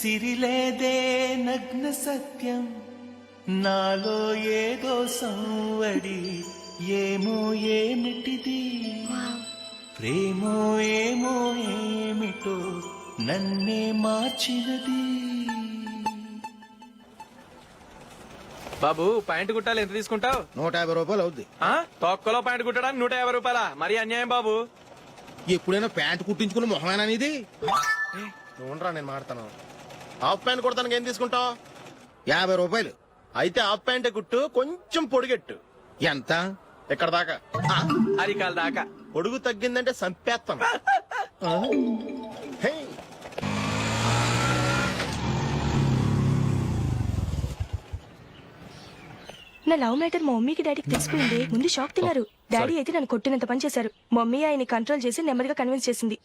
సిరిలేదే నగ్న సత్యం. నాలో ఏదో సంవడి ఏమో ఏమిటిది? ప్రేమో ఏమో ఏమిటో నన్నే మార్చినది. బాబు ప్యాంట్ కుట్టాలి ఎంత తీసుకుంటావు? నూట యాభై రూపాయలు అవుద్ది. ఆ? తొక్కలో ప్యాంట్ కుట్టడానికి నూట యాభై రూపాయల? మరి అన్యాయం బాబు. ఎప్పుడైనా ప్యాంట్ కుట్టించుకుని మొహమేనా ఇది ఉండరా నేను మాడతాను. హాఫ్ ప్యాంట్ కుడతానికి ఏం తీసుకుంటావు? యాభై రూపాయలు. అయితే హాఫ్ ప్యాంటే కుట్టు కొంచెం పొడిగెట్టు. ఎంత? ఇక్కడ దాకా? అరికాల దాకా. పొడుగు తగ్గిందంటే సంపేస్తాం హే, నా లవ్ మ్యాటర్ మా మమ్మీకి డాడీకి తెలిసిపోయింది. ముందు షాక్ తిన్నారు. డాడీ అయితే నన్ను కొట్టినంత పని చేశారు. మమ్మీ ఆయన్ని కంట్రోల్ చేసి నెమ్మదిగా కన్విన్స్ చేసింది.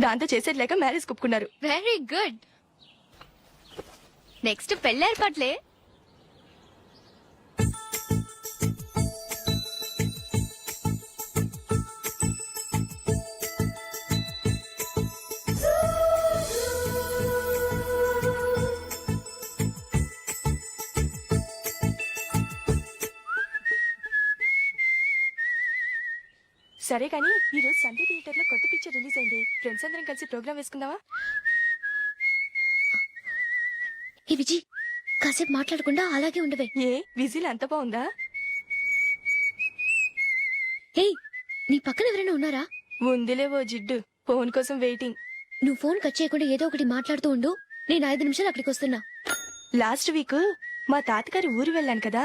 దాంతో చేసేది లేక మ్యారేజ్ కుప్పుకున్నారు. వెరీ గుడ్ నెక్స్ట్ పెళ్ళి ఏర్పాట్లే సరే కానీ ఈ రోజు సండే థియేటర్లో కొత్త పిక్చర్ రిలీజ్ అయింది. ఫ్రెండ్స్ అందరం కలిసి ప్రోగ్రామ్ వేసుకుందావా ఈ విజి కాసేపు మాట్లాడకుండా అలాగే ఉండవే. ఏ విజిల్ అంత బాగుందా? హే నీ పక్కన ఎవరైనా ఉన్నారా? ఉందిలే ఓ జిడ్డు ఫోన్ కోసం వెయిటింగ్ నువ్వు ఫోన్ కట్ చేయకుండా ఏదో ఒకటి మాట్లాడుతూ ఉండు. నేను ఐదు నిమిషాలు అక్కడికి వస్తున్నా. లాస్ట్ వీక్ మా తాతగారి ఊరు వెళ్ళాను కదా.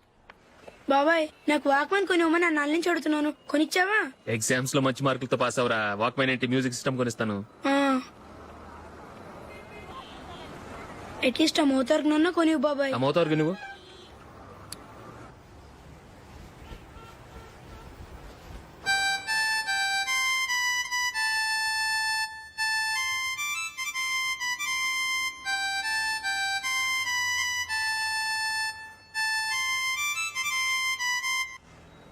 బాబాయ్ నాకు వాక్మన్ కొనివ్వమని నా నాన్న నుంచి అడుగుతున్నాను. కొనిచ్చావా? ఎగ్జామ్స్లో మంచి మార్కులతో పాస్ అవరా? వాక్మెన్ ఏంటి? Music system కొనిస్తాను. అట్లీస్ట్ ఆ మోతార్కు నన్న కొనివ్వు బాబాయ్. అమ్మవుతావు నువ్వు?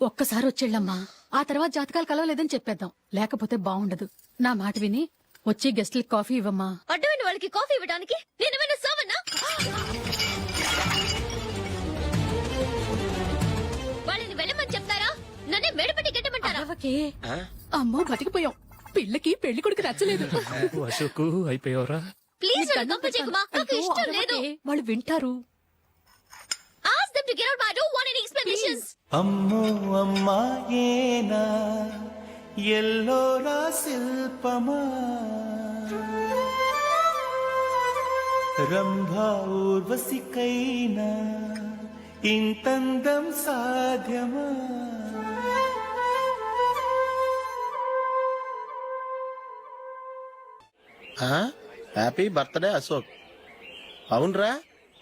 ఒక్కసారి వచ్చేళ్ళమ్మా ఆ తర్వాత జాతకాలు కలవలేదని చెప్పేద్దాం. లేకపోతే బాగుండదు నా మాట విని వచ్చి గెస్ట్లకి కాఫీ ఇవ్వమ్మా. అడ్డమైన వాళ్ళకి కాఫీ ఇవ్వడానికి నేనేమైనా సోమన్నా వాళ్ళని వెళ్ళమని చెప్తారా? నన్నే మేడపట్టి గెట్టమంటారా అరవకే అమ్మో బతికిపోయాం. పిల్లకి పెళ్ళి కొడుకు నచ్చలేదు. అశోక్ అయిపోయావరా? ప్లీజ్ నన్ను నాకు ఇష్టం లేదు. వాళ్ళు వింటారు. Ask them to get out I don't want any explanations అమ్మో అమ్మాయేనా ఎల్లోరా శిల్పమా రంభా ఊర్వశికైనా ఇంతందం సాధ్యమా హ్యాపీ బర్త్డే అశోక్ అవునరా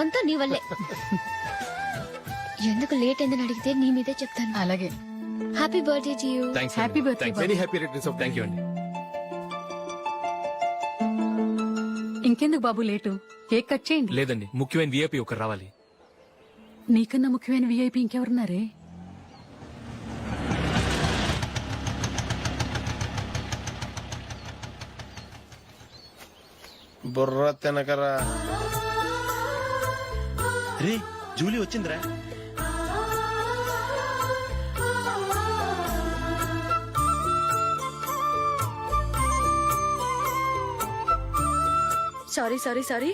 అంతా నీ వల్లే. ఎందుకు లేట్ అయిందని అడిగితే నీ మీదే చెప్తాను. అలాగే. Happy birthday to you thanks Happy birthday, very happy returns of thank you అండి ఇంకెందుకు బాబు లేటు? కేక్ కట్ చేయండి. లేదండి ముఖ్యమైన విఐపి ఒకరు రావాలి. నీకన్నా ముఖ్యమైన విఐపి ఇంకెవరున్నారే? బుర్ర తినకరా. రే జూలీ వచ్చిందిరా. Sorry sorry sorry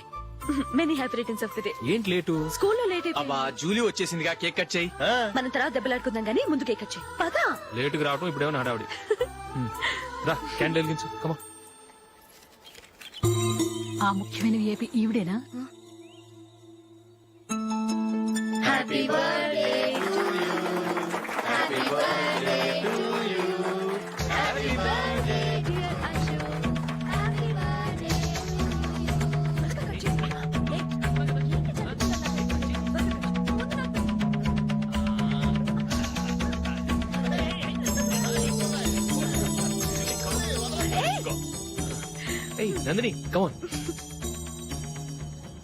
many happy returns of the day ఏంటి లేటు? స్కూల్లో లేట్ అయిపోయింది. జూలీ వచ్చేసిందిగా కేక్ కట్ చేయి. మనం తర్వాత దెబ్బలాడుకుందాం గానీ ముందు కేక్ వచ్చాయి పదా. లేటుగా రావటం ఇప్పుడేమో హడావుడి. రా క్యాండిల్ వెలిగించు కమా ఆ ముఖ్యమైన విఐపి ఈవిడేనా? ఏయ్ Nandini come on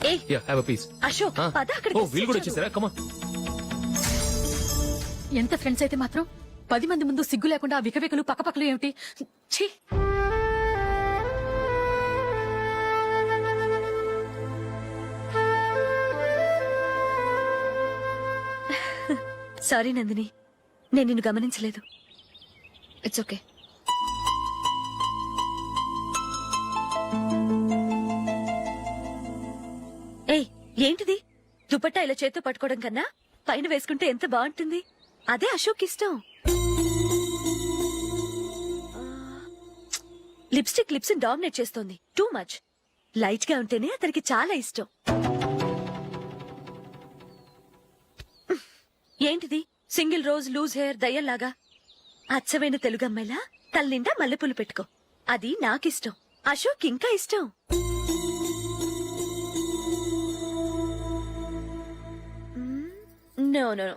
eh ya have a piece Ashok పద ఓ అక్కడికి వీళ్ళు కూడా వచ్చేసారా. కమాన్ ఎంత ఫ్రెండ్స్ అయితే మాత్రం పది మంది ముందు సిగ్గు లేకుండా వికవికలు పక్కపక్కలు ఏమిటి? ఛీ! సారీ నందిని. నేను నిన్ను గమనించలేదు. ఇట్స్ ఓకే ఏయ్ ఏంటిది? దుపట్టా ఇలా చేత్తో పట్టుకోవడం కన్నా పైన వేసుకుంటే ఎంత బాగుంటుంది? అదే అశోక్ ఇష్టం. లిప్స్టిక్ లిప్స్ డామినేట్ చేస్తోంది. Too much. లైట్గా ఉంటేనే అతనికి చాలా ఇష్టం. ఏంటిది? సింగిల్ రోజ్ లూజ్ హెయిర్ దయ్యంలాగా? అచ్చమైన తెలుగు అమ్మాయిలా? తల్లిండా మల్లెపూలు పెట్టుకో. అది నాకిష్టం. అశోక్ ఇంకా ఇష్టం. No no.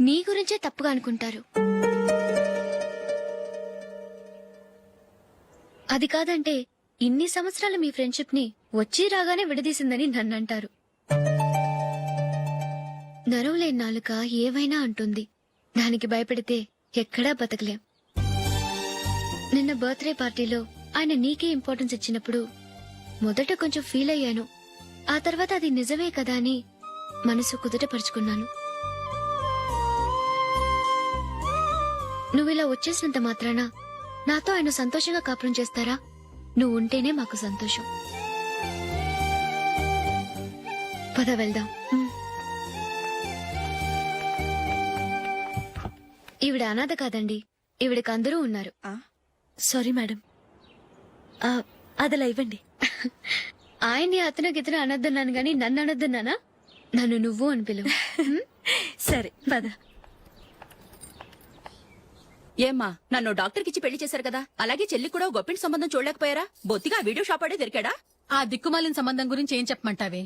నీ గురించే తప్పుగా అనుకుంటారు. అది కాదంటే ఇన్ని సంవత్సరాలు మీ ఫ్రెండ్షిప్ని వచ్చి రాగానే విడదీసిందని నన్నంటారు. నరవలేని నాలుక ఏవైనా అంటుంది. దానికి భయపడితే ఎక్కడా బతకలేం. నిన్న బర్త్డే పార్టీలో ఆయన నీకే ఇంపార్టెన్స్ ఇచ్చినప్పుడు మొదట కొంచెం ఫీల్ అయ్యాను. ఆ తర్వాత అది నిజమే కదా అని మనసు కుదుటపరుచుకున్నాను. నువ్వు ఇలా వచ్చేసినంత మాత్రాన నాతో ఆయన సంతోషంగా కాపురం చేస్తారా? నువ్వు ఉంటేనే మాకు సంతోషం. పద వెళ్దాం. ఈవిడ అనాథ కాదండి. ఈవిడకి అందరూ ఉన్నారు. Sorry madam. ఆ, అదలా ఇవ్వండి. ఆయన్ని అతను గితను అనొద్దన్నాను గాని నన్ను అనొద్దన్నానా నన్ను నువ్వు అని పిలువు? సరే పద. ఏమ్మా నన్ను డాక్టర్ కిచ్చి పెళ్ళి చేశారు కదా? అలాగే చెల్లి కూడా గొప్పింటి సంబంధం చూడలేకపోయారా? బొత్తిగా వీడియో షాప్ ఆడే దొరికాడా? ఆ దిక్కుమాలిన సంబంధం గురించి ఏం చెప్పమంటావే?